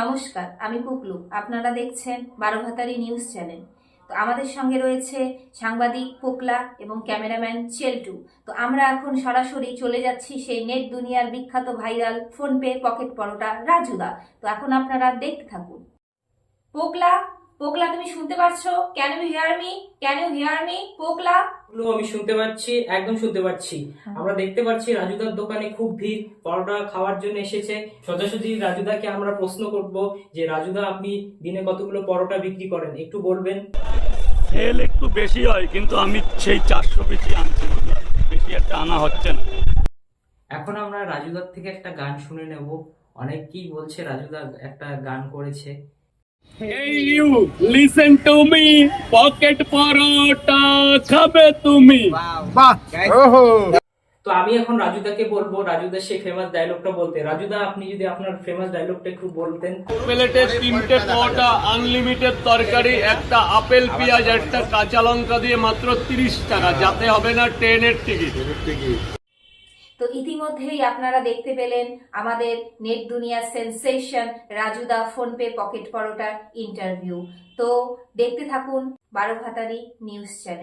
নমস্কার, আমি পুকলু আপনারা দেখছেন বারো ভাতারি নিউজ চ্যানেল। তো আমাদের সঙ্গে রয়েছে সাংবাদিক পোকলা এবং ক্যামেরাম্যান চেলটু। তো আমরা এখন সরাসরি চলে যাচ্ছি সেই নেট দুনিয়ার বিখ্যাত ভাইরাল ফোনপে পকেট পরোটা রাজুদা। তো এখন আপনারা দেখতে থাকুন। পোকলা পোকলা তুমি শুনতে পারছ? Can you hear me can you hear me Pokla? লো, আমি শুনতে পাচ্ছি একদম শুনতে পাচ্ছি। আমরা দেখতে পাচ্ছি রাজুদার দোকানে খুব ভিড় পরোটা খাওয়ার জন্য এসেছে। সোজাসুজি রাজুদাকে আমরা প্রশ্ন করব যে রাজুদা আপনি দিনে কতগুলো পরোটা বিক্রি করেন? একটু বলবেন। সেল একটু বেশি হয় কিন্তু আমি সেই চারশো বেশি আনছি। বেশি একটা আনা হচ্ছে না। এখন আমরা রাজুদার থেকে একটা গান শুনে নেব। অনেকেই বলছে রাজুদা একটা গান করেছে। Hey you, listen to me, pocket পরোটা খাবে তুমি বাহ ওহো। তো আমি এখন রাজুদাকে বলব রাজুদার সেই ফেমাস ডায়লগটা বলতে। রাজুদা আপনি যদি আপনার ফেমাস ডায়লগটা একটু বলতেন। প্লেটে তিনটে পরোটা আনলিমিটেড তরকারি একটা আপেল পেঁয়াজ একটা কাঁচা লঙ্কা দিয়ে মাত্র তিরিশ টাকা। যাতে হবে না ট্রেনের টিকিট তো ইতিমধ্যেই আপনারা দেখতে পেলেন আমাদের নেট দুনিয়া সেন্সেশন রাজুদা ফোনপে পকেট পরোটার ইন্টারভিউ। তো দেখতে থাকুন বারো ভাতারি নিউজ চ্যানেল।